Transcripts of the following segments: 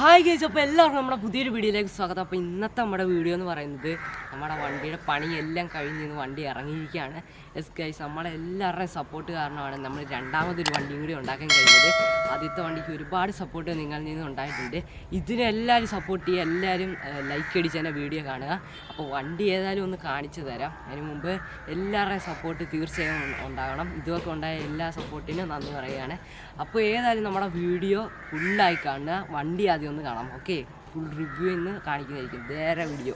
Hi guys അപ്പോൾ എല്ലാവർക്കും നമ്മുടെ പുതിയൊരു വീഡിയോയിലേക്ക് സ്വാഗതം. അപ്പോൾ ഇന്നത്തെ നമ്മുടെ വീഡിയോ എന്ന് പറയുന്നത് നമ്മുടെ വണ്ടിയുടെ പണിയെല്ലാം കഴിഞ്ഞ് വണ്ടി ഇറങ്ങിയിരിക്കുകയാണ്. എസ് ഗൈസ് നമ്മളെ എല്ലാവരുടെയും സപ്പോർട്ട് കാരണമാണ് നമ്മൾ രണ്ടാമതൊരു വണ്ടിയും കൂടി ഉണ്ടാക്കാൻ കഴിഞ്ഞത്. ആദ്യത്തെ വണ്ടിക്ക് ഒരുപാട് സപ്പോർട്ട് നിങ്ങളിൽ നിന്ന് ഉണ്ടായിട്ടുണ്ട്. ഇതിനെല്ലാവരും സപ്പോർട്ട് ചെയ്യുക എല്ലാവരും ലൈക്ക് അടിച്ച് തന്നെ വീഡിയോ കാണുക. അപ്പോൾ വണ്ടി ഏതായാലും ഒന്ന് കാണിച്ചു തരാം. അതിന് മുമ്പ് എല്ലാവരുടെയും സപ്പോർട്ട് തീർച്ചയായും ഉണ്ടാകണം. ഇതുമൊക്കെ ഉണ്ടായ എല്ലാ സപ്പോർട്ടിനും നന്ദി പറയുകയാണ്. അപ്പോൾ ഏതായാലും നമ്മുടെ വീഡിയോ ഫുള്ളായി കാണുക. വണ്ടി ആദ്യം ഒന്ന് കാണാം. ഓക്കെ ഫുൾ റിവ്യൂ ഇന്ന് കാണിക്കുന്നതായിരിക്കും. വേറെ വീഡിയോ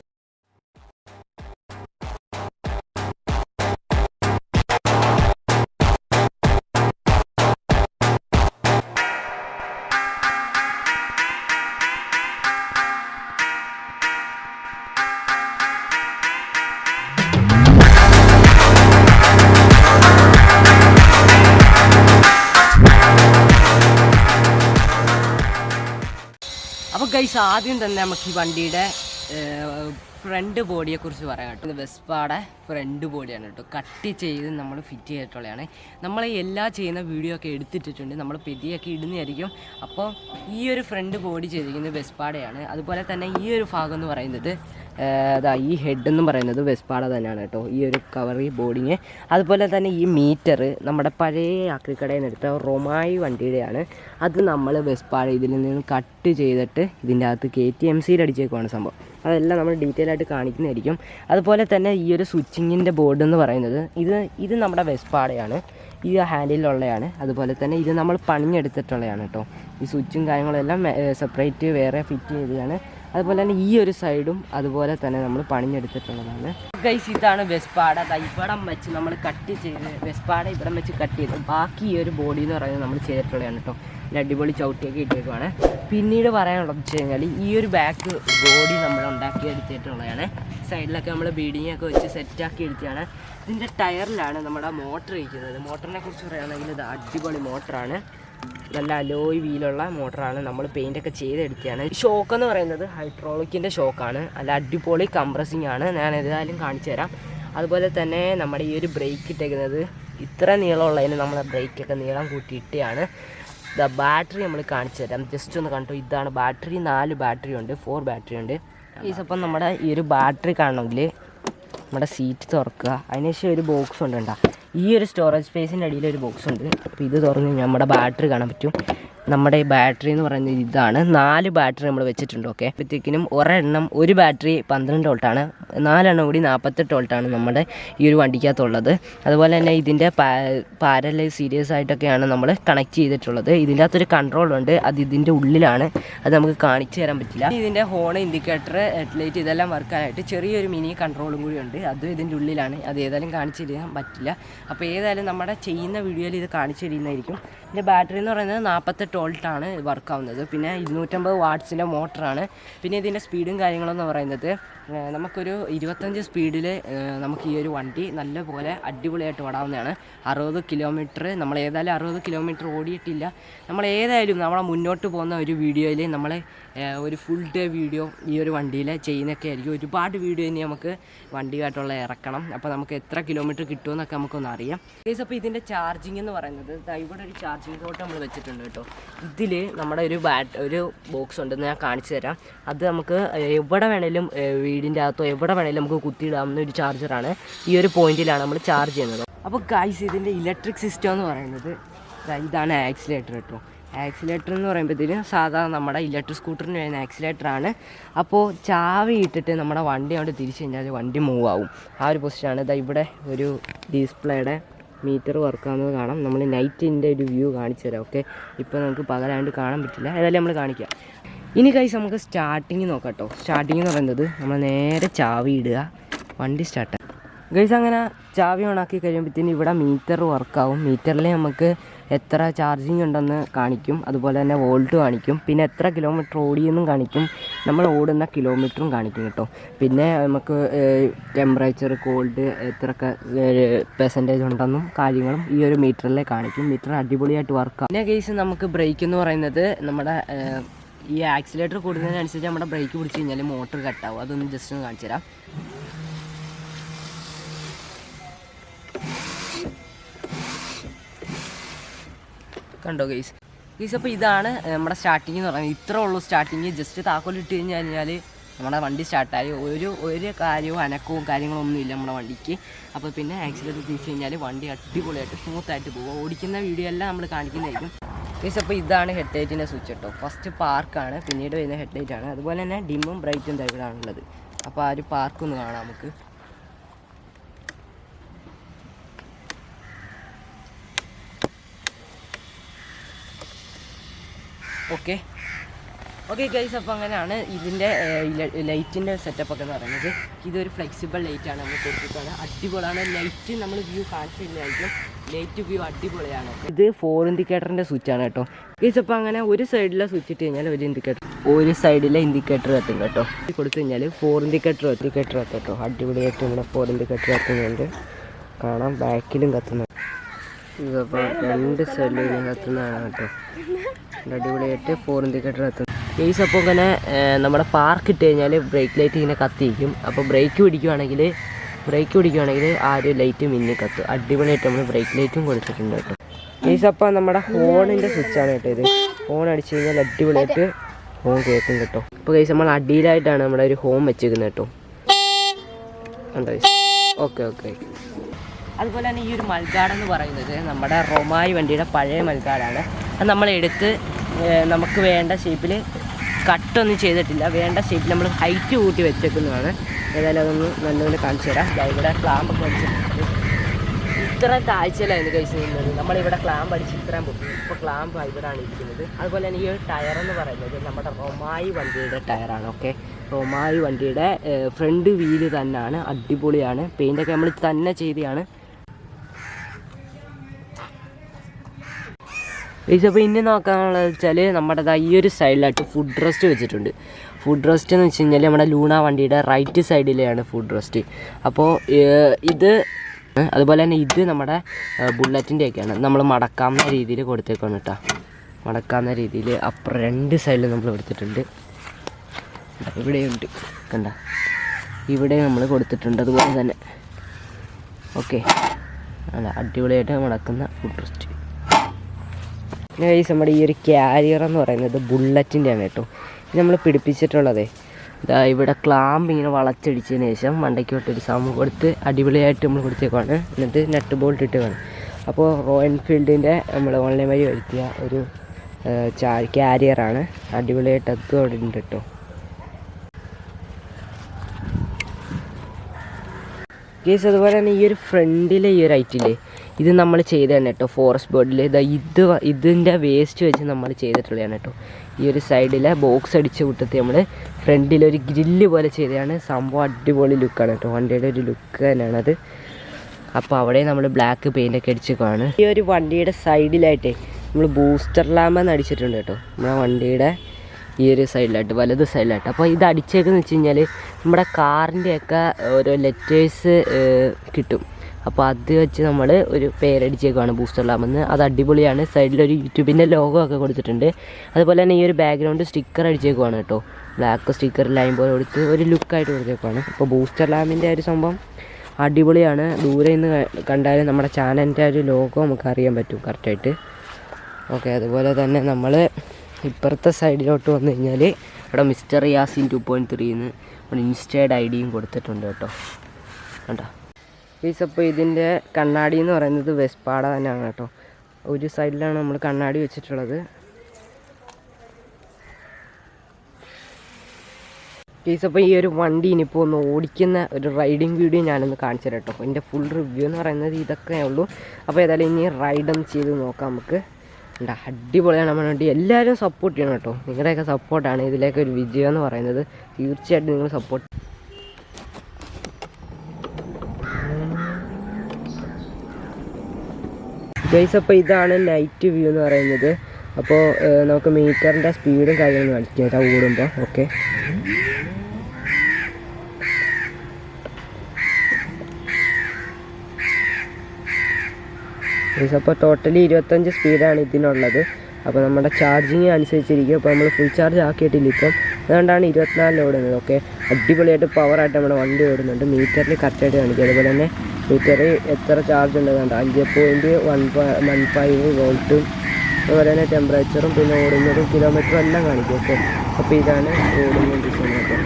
ഗൈസ് ആദ്യം തന്നെ നമുക്ക് ഈ വണ്ടിയുടെ ഫ്രണ്ട് ബോഡിയെ കുറിച്ച് പറയാം കേട്ടോ. വെസ്പാടെ ഫ്രണ്ട് ബോഡിയാണ് കേട്ടോ. കട്ട് ചെയ്ത് നമ്മൾ ഫിറ്റ് ചെയ്തിട്ടുള്ളതാണ്. നമ്മൾ എല്ലാ ചെയ്യുന്ന വീഡിയോ ഒക്കെ എടുത്തിട്ടിട്ടുണ്ട്. നമ്മൾ പെതിയൊക്കെ ഇടുന്നതായിരിക്കും. അപ്പോൾ ഈ ഒരു ഫ്രണ്ട് ബോഡി ചെയ്തിരിക്കുന്നത് വെസ്പാടയാണ്. അതുപോലെ തന്നെ ഈ ഒരു ഭാഗം എന്ന് പറയുന്നത് അതാ ഈ ഹെഡ് എന്ന് പറയുന്നത് വെസ്പാട തന്നെയാണ് കേട്ടോ. ഈ ഒരു കവറി ബോഡിങ്. അതുപോലെ തന്നെ ഈ മീറ്റർ നമ്മുടെ പഴയ ആക്രിക്കടയിൽ നിന്ന് എടുത്ത റൊമായി വണ്ടിയുടെയാണ്. അത് നമ്മൾ വെസ്പാട ഇതിൽ നിന്ന് കട്ട് ചെയ്തിട്ട് ഇതിന്റെ അകത്ത് കെ ടി എം സിയിൽ അടിച്ചേക്കുവാണ് സംഭവം. അതെല്ലാം നമ്മൾ ഡീറ്റെയിൽ ആയിട്ട് കാണിക്കുന്നതായിരിക്കും. അതുപോലെ തന്നെ ഈ ഒരു സ്വിച്ചിങ്ങിന്റെ ബോർഡ് എന്ന് പറയുന്നത് ഇത് ഇത് നമ്മുടെ വെസ്പാടയാണ്. ഈ ഹാൻഡിലുള്ളതാണ് അതുപോലെ തന്നെ ഇത് നമ്മൾ പണിഞ്ഞെടുത്തിട്ടുള്ളതാണ് കേട്ടോ. ഈ സ്വിച്ചും കാര്യങ്ങളെല്ലാം സെപ്പറേറ്റ് വേറെ ഫിറ്റ് ചെയ്തതാണ്. അതുപോലെ തന്നെ ഈ ഒരു സൈഡും അതുപോലെ തന്നെ നമ്മൾ പണിഞ്ഞെടുത്തിട്ടുള്ളതാണ്. ഗൈസ് ഇതാണ് വെസ്പാട ഇവിടം വെച്ച് നമ്മൾ കട്ട് ചെയ്ത് വെസ്പാട ഇവിടം വെച്ച് കട്ട് ചെയ്ത്. ബാക്കി ഈ ഒരു ബോഡി എന്ന് പറയുന്നത് നമ്മൾ ചെയ്തിട്ടുള്ളതാണ് കേട്ടോ. അടിപൊളി ചവിട്ടിയൊക്കെ ഇട്ടേക്കുവാണ് പിന്നീട് പറയാനുള്ളത് വെച്ച് കഴിഞ്ഞാൽ ഈ ഒരു ബാക്ക് ബോഡി നമ്മൾ ഉണ്ടാക്കി എടുത്തിട്ടുള്ളതാണ് സൈഡിലൊക്കെ നമ്മൾ ബീഡിങ് ഒക്കെ വെച്ച് സെറ്റാക്കി എടുത്തതാണ് ഇതിന്റെ ടയറിലാണ് നമ്മുടെ മോട്ടർ ഇരിക്കുന്നത്. മോട്ടറിനെ കുറിച്ച് പറയുകയാണെങ്കിൽ ഇത് അടിപൊളി മോട്ടറാണ് നല്ല അലോയ് വീലുള്ള മോട്ടറാണ് നമ്മൾ പെയിന്റ് ഒക്കെ ചെയ്തെടുത്തതാണ്. ഷോക്ക് എന്ന് പറയുന്നത് ഹൈഡ്രോളിക്കിന്റെ ഷോക്കാണ് അല്ല അടിപൊളി കംപ്രസിംഗ് ആണ്. ഞാൻ ഏതായാലും കാണിച്ചു തരാം. അതുപോലെ തന്നെ നമ്മുടെ ഈ ഒരു ബ്രേക്ക് ഇട്ടേക്കുന്നത് ഇത്ര നീളമുള്ളതിന് നമ്മൾ ബ്രേക്കൊക്കെ നീളം കൂട്ടിയിട്ടാണ് ദ ബാറ്ററി നമ്മൾ കാണിച്ചു തരാം. ജസ്റ്റ് ഒന്ന് കണ്ടു ഇതാണ് ബാറ്ററി നാല് ബാറ്ററി ഉണ്ട് ഫോർ ബാറ്ററി ഉണ്ട്. ഈ അപ്പം നമ്മുടെ ഈ ഒരു ബാറ്ററി കാണണമെങ്കിൽ നമ്മുടെ സീറ്റ് തുറക്കുക. അതിനുശേഷം ഒരു ബോക്സ് ഉണ്ട് കേട്ടോ ഈ ഒരു സ്റ്റോറേജ് സ്പേസിന്റെ അടിയിൽ ഒരു ബോക്സ് ഉണ്ട്. അപ്പോൾ ഇത് തുറന്ന് നമ്മുടെ ബാറ്ററി കാണാൻ പറ്റും. നമ്മുടെ ഈ ബാറ്ററി എന്ന് പറയുന്നത് ഇതാണ്. നാല് ബാറ്ററി നമ്മൾ വെച്ചിട്ടുണ്ട് ഓക്കെ അപ്പോഴത്തേക്കിനും ഒരെണ്ണം ഒരു ബാറ്ററി പന്ത്രണ്ട് വോൾട്ടാണ് നാലെണ്ണം കൂടി നാൽപ്പത്തെട്ട് വോൾട്ടാണ് നമ്മുടെ ഈ ഒരു വണ്ടിക്കകത്തുള്ളത്. അതുപോലെ തന്നെ ഇതിന്റെ പാരലൈ സീരിയസ് ആയിട്ടൊക്കെയാണ് നമ്മൾ കണക്ട് ചെയ്തിട്ടുള്ളത്. ഇതിന്റെ അകത്തൊരു കൺട്രോൾ ഉണ്ട്. അത് ഇതിന്റെ ഉള്ളിലാണ്. അത് നമുക്ക് കാണിച്ചു തരാൻ പറ്റില്ല. ഇതിന്റെ ഹോൺ ഇൻഡിക്കേറ്റർ ഹെഡ്ലൈറ്റ് ഇതെല്ലാം വർക്കാനായിട്ട് ചെറിയൊരു മിനി കൺട്രോളും കൂടി ഉണ്ട് അതും ഇതിന്റെ ഉള്ളിലാണ്. അത് ഏതായാലും കാണിച്ചു തരാൻ പറ്റില്ല. അപ്പോൾ ഏതായാലും നമ്മുടെ ചെയ്യുന്ന വീഡിയോയിൽ ഇത് കാണിച്ചു തരുന്നതായിരിക്കും. ഇതിന്റെ ബാറ്ററി എന്ന് പറയുന്നത് നാൽപ്പത്തെട്ട് വോൾട്ടാണ് വർക്കാവുന്നത് പിന്നെ ഇരുന്നൂറ്റമ്പത് വാട്ട്സിന്റെ മോട്ടറാണ് പിന്നെ ഇതിന്റെ സ്പീഡും കാര്യങ്ങളും എന്ന് പറയുന്നത് നമുക്കൊരു ഇരുപത്തഞ്ച് സ്പീഡിൽ നമുക്ക് ഈ ഒരു വണ്ടി നല്ലപോലെ അടിപൊളിയായിട്ട് ഓടാവുന്നതാണ്. അറുപത് കിലോമീറ്റർ നമ്മൾ ഏതായാലും അറുപത് കിലോമീറ്റർ ഓടിയിട്ടില്ല. നമ്മൾ ഏതായാലും നമ്മളെ മുന്നോട്ട് പോകുന്ന ഒരു വീഡിയോയിൽ നമ്മൾ ഒരു ഫുൾ ഡേ വീഡിയോ ഈ ഒരു വണ്ടിയിൽ ചെയ്യുന്നൊക്കെ ആയിരിക്കും. ഒരുപാട് വീഡിയോ ഇനി നമുക്ക് വണ്ടിയായിട്ടുള്ള ഇറക്കണം. അപ്പോൾ നമുക്ക് എത്ര കിലോമീറ്റർ കിട്ടുമെന്നൊക്കെ നമുക്കൊന്ന് അറിയാം. കേസ് അപ്പോൾ ഇതിന്റെ ചാർജിങ് എന്ന് പറയുന്നത് ഇവിടെ ഒരു ചാർജിങ് തോട്ട് നമ്മൾ വെച്ചിട്ടുണ്ട് കേട്ടോ. ഇതിൽ നമ്മുടെ ഒരു ബാറ്റ് ഒരു ബോക്സ് ഉണ്ടെന്ന് ഞാൻ കാണിച്ചു തരാം. അത് നമുക്ക് എവിടെ വേണമെങ്കിലും വീടിന്റെ അകത്തോ എവിടെ വേണേലും നമുക്ക് കുത്തിയിടാവുന്ന ഒരു ചാർജറാണ് ഈ ഒരു പോയിന്റിലാണ് നമ്മൾ ചാർജ് ചെയ്യുന്നത്. അപ്പോൾ ഗൈസ് ഇതിന്റെ ഇലക്ട്രിക് സിസ്റ്റം എന്ന് പറയുന്നത് ഇതാണ് ആക്സിലേറ്റർ കേട്ടോ ആക്സിലേറ്റർ എന്ന് പറയുമ്പോഴത്തേനും സാധാരണ നമ്മുടെ ഇലക്ട്രിക് സ്കൂട്ടറിന് വരുന്ന ആക്സിലേറ്ററാണ് അപ്പോൾ ചാവി ഇട്ടിട്ട് നമ്മുടെ വണ്ടി അവിടെ തിരിച്ചു കഴിഞ്ഞാൽ വണ്ടി മൂവ് ആവും. ആ ഒരു പൊസിഷനാണ് ഇതാ ഇവിടെ ഒരു ഡിസ്പ്ലേയുടെ മീറ്റർ വർക്കാകുന്നത് കാണാം. നമ്മൾ നൈറ്റിന്റെ ഒരു വ്യൂ കാണിച്ചു തരാം ഓക്കെ ഇപ്പോൾ നമുക്ക് പകലായിട്ട് കാണാൻ പറ്റില്ല. ഏതായാലും നമ്മൾ കാണിക്കാം. ഇനി കൈസ് നമുക്ക് സ്റ്റാർട്ടിങ് നോക്കാം കേട്ടോ സ്റ്റാർട്ടിങ് എന്ന് പറയുന്നത് നമ്മൾ നേരെ ചാവി ഇടുക. വണ്ടി സ്റ്റാർട്ട് ഗൈസ് അങ്ങനെ ചാവി ഓണാക്കി കഴിയുമ്പോഴത്തേന് ഇവിടെ മീറ്റർ വർക്കാവും മീറ്ററിൽ നമുക്ക് എത്ര ചാർജിങ് ഉണ്ടെന്ന് കാണിക്കും. അതുപോലെ തന്നെ വോൾട്ട് കാണിക്കും. പിന്നെ എത്ര കിലോമീറ്റർ ഓടിയെന്നും കാണിക്കും. നമ്മൾ ഓടുന്ന കിലോമീറ്ററും കാണിക്കും കേട്ടോ. പിന്നെ നമുക്ക് ടെമ്പറേച്ചർ കോൾഡ് എത്രയൊക്കെ പെർസെന്റേജ് ഉണ്ടെന്നും കാര്യങ്ങളും ഈ ഒരു മീറ്ററിലെ കാണിക്കും. മീറ്റർ അടിപൊളിയായിട്ട് വർക്കാവും പിന്നെ കേസ് നമുക്ക് ബ്രേക്ക് എന്ന് പറയുന്നത് നമ്മുടെ ഈ ആക്സിലേറ്റർ കൂടുന്നതിനനുസരിച്ച് നമ്മുടെ ബ്രേക്ക് പിടിച്ച് കഴിഞ്ഞാൽ മോട്ടർ കട്ടാവും അതൊന്ന് ജസ്റ്റ് ഒന്ന് കാണിച്ചു തരാം. കണ്ടോ ഗൈസ് ഗൈസ് അപ്പോൾ ഇതാണ് നമ്മുടെ സ്റ്റാർട്ടിങ് എന്ന് പറയുന്നത്. ഇത്ര ഉള്ളൂ സ്റ്റാർട്ടിങ് ജസ്റ്റ് താക്കോൽ ഇട്ട് കഴിഞ്ഞ് കഴിഞ്ഞാൽ നമ്മുടെ വണ്ടി സ്റ്റാർട്ടായി ഒരു ഒരു കാര്യവും അനക്കവും കാര്യങ്ങളും ഒന്നുമില്ല നമ്മുടെ വണ്ടിക്ക്. അപ്പോൾ പിന്നെ ആക്സിഡന്റ് തിരിച്ച് കഴിഞ്ഞാൽ വണ്ടി അടിപൊളിയായിട്ട് സ്മൂത്തായിട്ട് പോകും ഓടിക്കുന്ന വീഡിയോ എല്ലാം നമ്മൾ കാണിക്കുന്നതായിരിക്കും. ഗൈസ് അപ്പോൾ ഇതാണ് ഹെഡ് ലൈറ്റിന്റെ സ്വിച്ച് കേട്ടോ ഫസ്റ്റ് പാർക്കാണ് പിന്നീട് വരുന്ന ഹെഡ് ലൈറ്റ് ആണ്. അതുപോലെ തന്നെ ഡിമ്മും ബ്രൈറ്റും ഇവിടെയാണുള്ളത് അപ്പോൾ ആ ഒരു പാർക്ക് ഒന്ന് കാണാം നമുക്ക്. ഓക്കെ ഓക്കെ ഗൈസ് അപ്പോൾ അങ്ങനെയാണ് ഇതിന്റെ ലൈറ്റിന്റെ സെറ്റപ്പ് ഒക്കെ എന്ന് പറയുന്നത്. ഇതൊരു ഫ്ലെക്സിബിൾ ലൈറ്റാണ് നമ്മൾ കൊടുത്തിട്ടുള്ളത്. അടിപൊളിയാണ്. ലൈറ്റ് നമ്മൾ വ്യൂ കാണിച്ചില്ലായിരിക്കും. ലൈറ്റ് വ്യൂ അടിപൊളിയാണ്. ഇത് ഫോർ ഇൻഡിക്കേറ്ററിന്റെ സ്വിച്ചാണ് കേട്ടോ. ഗൈസ് അപ്പോൾ അങ്ങനെ ഒരു സൈഡിലെ സ്വിച്ച് ഇട്ട് കഴിഞ്ഞാൽ ഒരു ഇൻഡിക്കേറ്റർ ഒരു സൈഡിലെ ഇൻഡിക്കേറ്റർ എത്തും കേട്ടോ. ഇത് കൊടുത്തു കഴിഞ്ഞാൽ ഫോർ ഇൻഡിക്കേറ്റർ ഇൻഡിക്കേറ്റർ എത്തും കേട്ടോ. അടിപൊളിയായിട്ട് നമ്മുടെ ഫോർ ഇൻഡിക്കേറ്റർ എത്തുന്നുണ്ട്. കാണാം. ബാക്കിലും കത്തുന്നു. ഇതപ്പോൾ രണ്ട് സൈഡിലും കത്തുന്നതാണ് കേട്ടോ. അടിപൊളിയായിട്ട് ഫോർ ഇൻഡിക്കേറ്റർ കത്തുന്നു കേസ് അപ്പോൾ ഇങ്ങനെ നമ്മുടെ പാർക്ക് ഇട്ട് കഴിഞ്ഞാൽ ബ്രേക്ക് ലൈറ്റ് ഇങ്ങനെ കത്തിയിരിക്കും. അപ്പോൾ ബ്രേക്ക് പിടിക്കുവാണെങ്കിൽ ബ്രേക്ക് പിടിക്കുവാണെങ്കിൽ ആ ഒരു ലൈറ്റ് മിന്നി കത്തും. അടിപൊളിയായിട്ട് നമ്മൾ ബ്രേക്ക് ലൈറ്റും കൊടുത്തിട്ടുണ്ട് കേട്ടോ. കേസ് അപ്പോൾ നമ്മുടെ ഹോണിന്റെ സ്വിച്ചാണ് കേട്ടോ ഇത്. ഹോൺ അടിച്ചു കഴിഞ്ഞാൽ അടിപൊളിയായിട്ട് ഹോൺ കേൾക്കും കേട്ടോ. അപ്പോൾ കേസ് നമ്മൾ അടിയിലായിട്ടാണ് നമ്മുടെ ഒരു ഹോം വെച്ചേക്കുന്നത് കേട്ടോ. ഓക്കെ ഓക്കെ അതുപോലെ തന്നെ ഈ ഒരു മൽഗാഡ് എന്ന് പറയുന്നത് നമ്മുടെ റൊമായി വണ്ടിയുടെ പഴയ മൽഗാഡാണ്. അത് നമ്മളെടുത്ത് നമുക്ക് വേണ്ട ഷേപ്പിൽ കട്ടൊന്നും ചെയ്തിട്ടില്ല. വേണ്ട ഷേപ്പിൽ നമ്മൾ ഹൈറ്റ് കൂട്ടി വെച്ചേക്കുന്നതാണ്. ഏതായാലും അതൊന്ന് നല്ലപോലെ കാണിച്ചു തരാം. ഇവിടെ ക്ലാമ്പ് വെച്ചിട്ടുണ്ട് ഇത്ര താഴ്ചയിലായിരുന്നു കഴിച്ച് നിന്നത് നമ്മളിവിടെ ക്ലാമ്പ് അടിച്ച് ഇത്രയും പൊട്ടി ഇപ്പോൾ ക്ലാമ്പ് ഇവിടെയാണ് ഇരിക്കുന്നത്. അതുപോലെ തന്നെ ഈ ഒരു ടയർ എന്ന് പറയുന്നത് നമ്മുടെ റൊമായി വണ്ടിയുടെ ടയറാണ് ഓക്കെ റൊമായി വണ്ടിയുടെ ഫ്രണ്ട് വീൽ തന്നെയാണ് അടിപൊളിയാണ്. പെയിന്റൊക്കെ നമ്മൾ തന്നെ ചെയ്തതാണ്. അപ്പോൾ ഇനി നോക്കാനുള്ളത് വെച്ചാൽ നമ്മുടെ ഈ ഒരു സൈഡിലായിട്ട് ഫുഡ് റെസ്റ്റ് വെച്ചിട്ടുണ്ട്. ഫുഡ് റെസ്റ്റ് എന്ന് വെച്ച് കഴിഞ്ഞാൽ നമ്മുടെ ലൂണ വണ്ടിയുടെ റൈറ്റ് സൈഡിലെയാണ് ഫുഡ് റെസ്റ്റ് അപ്പോൾ ഇത് അതുപോലെ തന്നെ ഇത് നമ്മുടെ ബുള്ളറ്റിന്റെ ഒക്കെയാണ് നമ്മൾ മടക്കാവുന്ന രീതിയിൽ കൊടുത്തേക്കാണ് കേട്ടോ. മടക്കാവുന്ന രീതിയിൽ അപ്പം രണ്ട് സൈഡിൽ നമ്മൾ കൊടുത്തിട്ടുണ്ട്. ഇവിടെയുണ്ട്. കണ്ട? ഇവിടെ നമ്മൾ കൊടുത്തിട്ടുണ്ട്. അതുപോലെ തന്നെ. ഓക്കെ. അല്ല അടിപൊളിയായിട്ട് മടക്കുന്ന ഫുഡ് റെസ്റ്റ് ഗൈസ് നമ്മുടെ ഈ ഒരു ക്യാരിയർ എന്ന് പറയുന്നത് ബുള്ളറ്റിന്റെ ആണ് കേട്ടോ. ഇത് നമ്മൾ പിടിപ്പിച്ചിട്ടുള്ളതേ. ഇതാ ഇവിടെ ക്ലാമ്പ് ഇങ്ങനെ വളച്ചടിച്ചതിന് ശേഷം മണ്ടയ്ക്ക് തൊട്ടൊരു സാമ് കൊടുത്ത് അടിപൊളിയായിട്ട് നമ്മൾ കൊടുത്തേക്കാണ് എന്നിട്ട് നെറ്റ് ബോൾട്ട് ഇട്ട് വേണം. അപ്പോൾ റോയൽ എൻഫീൽഡിന്റെ നമ്മൾ ഓൺലൈൻ വഴി വരുത്തിയ ഒരു ചാ ക്യാരിയറാണ് അടിപൊളിയായിട്ട് അതും അവിടെ ഉണ്ട് കേട്ടോ. കേസ് അതുപോലെ തന്നെ ഈ ഒരു ഫ്രണ്ടിലെ ഈ ഒരു ഐറ്റില്ലേ ഇത് നമ്മൾ ചെയ്തതാണ് കേട്ടോ ഫോറസ്റ്റ് ബോർഡിൽ ഇതാ ഇത് ഇതിന്റെ വേസ്റ്റ് വെച്ച് നമ്മൾ ചെയ്തിട്ടുള്ളതാണ് കേട്ടോ. ഈ ഒരു സൈഡിലെ ബോക്സ് അടിച്ച കൂട്ടത്തി നമ്മൾ ഫ്രണ്ടിലൊരു ഗ്രില്ല് പോലെ ചെയ്തതാണ്. സംഭവം അടിപൊളി ലുക്കാണ് കേട്ടോ. വണ്ടിയുടെ ഒരു ലുക്ക് തന്നെയാണ് അത്. അപ്പോൾ അവിടെ നമ്മൾ ബ്ലാക്ക് പെയിന്റൊക്കെ അടിച്ചേക്കാണ് ഈ ഒരു വണ്ടിയുടെ സൈഡിലായിട്ടേ നമ്മൾ ബൂസ്റ്റർ ലാമ്പെന്ന് അടിച്ചിട്ടുണ്ട് കേട്ടോ. നമ്മുടെ വണ്ടിയുടെ ഈ ഒരു സൈഡിലായിട്ട് വലത് സൈഡിലായിട്ട് അപ്പോൾ ഇത് അടിച്ചേക്കെന്ന് വെച്ച് കഴിഞ്ഞാൽ നമ്മുടെ കാറിന്റെയൊക്കെ ഓരോ ലെറ്റേഴ്സ് കിട്ടും. അപ്പോൾ അത് വെച്ച് നമ്മൾ ഒരു പേരടിച്ചേക്കുവാണ് ബൂസ്റ്റർ ലാമെന്ന് അത് അടിപൊളിയാണ്. സൈഡിലൊരു യൂട്യൂബിന്റെ ലോഗോ ഒക്കെ കൊടുത്തിട്ടുണ്ട്. അതുപോലെ തന്നെ ഈ ഒരു ബാക്ക്ഗ്രൗണ്ട് സ്റ്റിക്കർ അടിച്ചേക്കുവാണ് കേട്ടോ. ബ്ലാക്ക് സ്റ്റിക്കർ ലൈൻ പോലെ കൊടുത്ത് ഒരു ലുക്കായിട്ട് കൊടുത്തേക്കുവാണ്. അപ്പോൾ ബൂസ്റ്റർ ലാമ്പിന്റെ ഒരു സംഭവം അടിപൊളിയാണ്. ദൂരെ നിന്ന് കണ്ടാലും നമ്മുടെ ചാനലിന്റെ ഒരു ലോഗോ നമുക്ക് അറിയാൻ പറ്റും കറക്റ്റായിട്ട് ഓക്കെ അതുപോലെ തന്നെ നമ്മൾ ഇപ്പുറത്തെ സൈഡിലോട്ട് വന്നു കഴിഞ്ഞാൽ ഇവിടെ മിസ്റ്റർ യാസിൻ ടു പോയിന്റ് ത്രീന്ന് ഒരു ഇൻസ്റ്റേഡ് ഐ ഡിയും കൊടുത്തിട്ടുണ്ട് കേട്ടോ. കണ്ടോ? പ്ലീസ് അപ്പോൾ ഇതിന്റെ കണ്ണാടി എന്ന് പറയുന്നത് വെസ്പാട തന്നെയാണ് കേട്ടോ. ഒരു സൈഡിലാണ് നമ്മൾ കണ്ണാടി വെച്ചിട്ടുള്ളത്. പ്ലീസ് അപ്പോൾ ഈ ഒരു വണ്ടി ഇനിയിപ്പോൾ ഒന്ന് ഓടിക്കുന്ന ഒരു റൈഡിങ് വീഡിയോ ഞാനൊന്ന് കാണിച്ചു തരാം കേട്ടോ. എന്റെ ഫുൾ റിവ്യൂ എന്ന് പറയുന്നത് ഇതൊക്കെ ഉള്ളൂ. അപ്പോൾ ഏതായാലും ഇനി റൈഡ് ഒന്ന് ചെയ്ത് നോക്കാം നമുക്ക്. ഉണ്ട് അടിപൊളിയാണ് നമ്മുടെ വണ്ടി. എല്ലാവരും സപ്പോർട്ട് ചെയ്യണം കേട്ടോ. നിങ്ങളുടെയൊക്കെ സപ്പോർട്ടാണ് ഇതിലേക്ക് ഒരു വിജയം എന്ന് പറയുന്നത്. തീർച്ചയായിട്ടും നിങ്ങൾ സപ്പോർട്ട് ഗൈസ് അപ്പോൾ ഇതാണ് നൈറ്റ് വ്യൂ എന്ന് പറയുന്നത്. അപ്പോൾ നമുക്ക് മീറ്ററിന്റെ സ്പീഡും കാര്യങ്ങളും കാണിക്കാം കേട്ടോ ഓടുമ്പോൾ ഓക്കെ ഗൈസ് അപ്പോൾ ടോട്ടലി ഇരുപത്തഞ്ച് സ്പീഡാണ് ഇതിനുള്ളത്. അപ്പോൾ നമ്മുടെ ചാർജിങ് അനുസരിച്ചിരിക്കും. അപ്പോൾ നമ്മൾ ഫുൾ ചാർജ് ആക്കിയിട്ടില്ല ഇപ്പം. അതുകൊണ്ടാണ് ഇരുപത്തിനാലിൽ ഓടുന്നത്. ഓക്കെ അടിപൊളിയായിട്ട് പവറായിട്ട് നമ്മുടെ വണ്ടി ഓടുന്നുണ്ട്. മീറ്ററിൽ കറക്റ്റായിട്ട് കാണിക്കും. അതുപോലെ തന്നെ മീറ്ററിൽ എത്ര ചാർജ് ഉണ്ട് കണ്ടോ? അഞ്ച് പോയിന്റ് വൺ വൺ ഫൈവ് വോൾട്ടും അതുപോലെ തന്നെ ടെമ്പറേച്ചറും പിന്നെ ഓടുന്നതും കിലോമീറ്ററും എല്ലാം കാണിക്കും അപ്പോൾ ഇതാണ് ഓടുന്ന ഡിസൈനൊക്കെ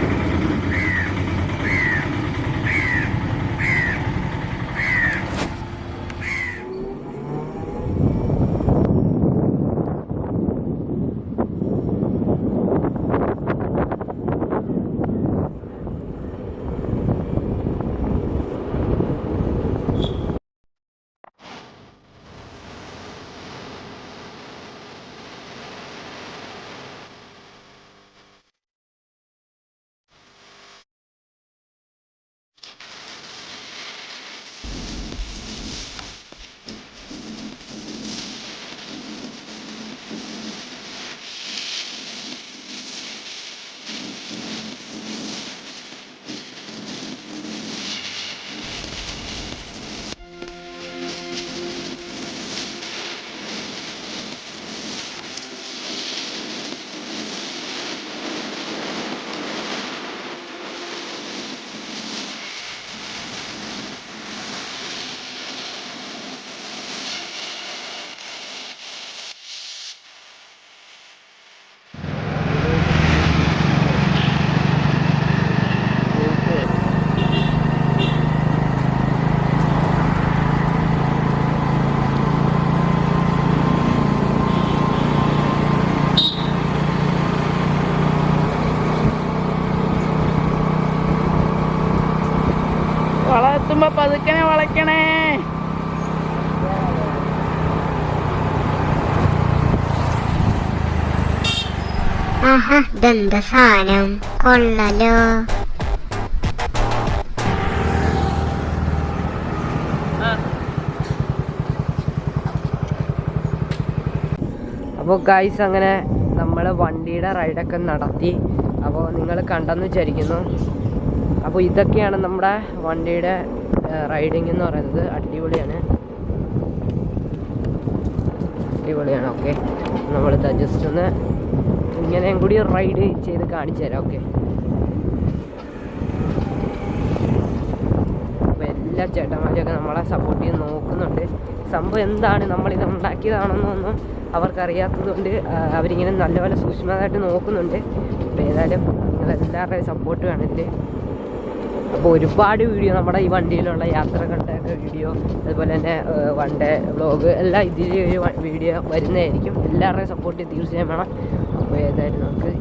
വളർത്തുമ്പോ പതുക്കനെ വളയ്ക്കണേ. ആഹാ ഇതെന്താ സാധനം? കൊള്ളലോ. അപ്പോൾ ഗൈസ് അങ്ങനെ നമ്മൾ വണ്ടിയുടെ റൈഡൊക്കെ നടത്തി. അപ്പോൾ നിങ്ങൾ കണ്ടെന്ന് വിചാരിക്കുന്നു. അപ്പോൾ ഇതൊക്കെയാണ് നമ്മുടെ വണ്ടിയുടെ റൈഡിങ് എന്ന് പറയുന്നത് അടിപൊളിയാണ്. അടിപൊളിയാണ് ഓക്കെ നമ്മളിത് ജസ്റ്റ് ഒന്ന് ഇങ്ങനെയും കൂടി റൈഡ് ചെയ്ത് കാണിച്ചു തരാം ഓക്കെ അപ്പോൾ എല്ലാ ചേട്ടന്മാരെയൊക്കെ നമ്മളെ സപ്പോർട്ട് ചെയ്ത് നോക്കുന്നുണ്ട്. സംഭവം എന്താണ്? നമ്മളിത് ഉണ്ടാക്കിയതാണെന്നൊന്നും അവർക്കറിയാത്തതുകൊണ്ട് അവരിങ്ങനെ നല്ലപോലെ സൂക്ഷ്മമായിട്ട് നോക്കുന്നുണ്ട്. അപ്പോൾ ഏതായാലും നിങ്ങളെല്ലാവരുടെയും സപ്പോർട്ട് വേണം ഇതിൽ അപ്പോൾ ഒരുപാട് വീഡിയോ നമ്മുടെ ഈ വണ്ടിയിലുള്ള യാത്രകളുടെ വീഡിയോ അതുപോലെ തന്നെ വൺ ഡേ വ്ളോഗ് എല്ലാം ഇതിൽ ഒരു വീഡിയോ വരുന്നതായിരിക്കും. എല്ലാവരുടെയും സപ്പോർട്ട് തീർച്ചയായും വേണം. അപ്പോൾ ഏതായാലും നമുക്ക്